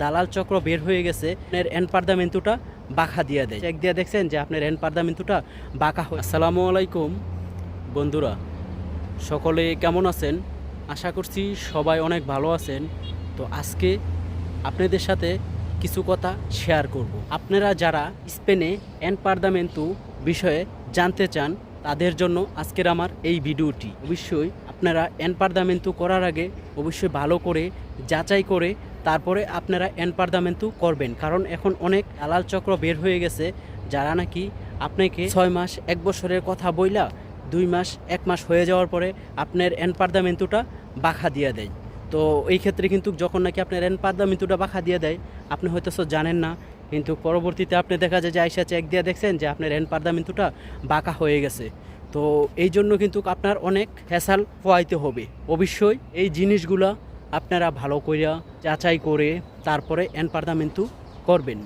দালাল চক্র বের হয়ে গেছে, আপনার এন পার্দামেন্তুটা বাঁকা দিয়ে দেয়। চেক দিয়ে দেখছেন যে আপনার এন পার্দামেন্তুটা বাঁকা হয় আসসালামু আলাইকুম। বন্ধুরা, সকলে কেমন আছেন? আশা করছি সবাই অনেক ভালো আছেন। তো আজকে আপনাদের সাথে কিছু কথা শেয়ার করব। আপনারা যারা স্পেনে এন পার্দামেন্টু বিষয়ে জানতে চান, তাদের জন্য আজকের আমার এই ভিডিওটি। অবশ্যই আপনারা এন পার্দামেন্টু করার আগে অবশ্যই ভালো করে যাচাই করে তারপরে আপনারা এন পার্দামেন্টু করবেন। কারণ এখন অনেক দালাল চক্র বের হয়ে গেছে, যারা নাকি আপনাকে ছয় মাস, এক বছরের কথা বইলা দুই মাস, এক মাস হয়ে যাওয়ার পরে আপনার এন পার্দামেন্টুটা বাঁকা দিয়ে দেয়। তো এই ক্ষেত্রে কিন্তু যখন নাকি আপনার এন পার্দামেন্টুটা বাঁকা দিয়ে দেয়, আপনি হয়তো জানেন না, কিন্তু পরবর্তীতে আপনি দেখা যায় যে আইসা চেক দিয়ে দেখছেন যে আপনার এন পার্দামেন্টুটা বাঁকা হয়ে গেছে। তো এই জন্য কিন্তু আপনার অনেক ফ্যাসাল পোয়াইতে হবে। অবশ্যই এই জিনিসগুলা আপনারা ভালো কইরা যাচাই করে তারপরে এনপার্দামেন্টু করবেন।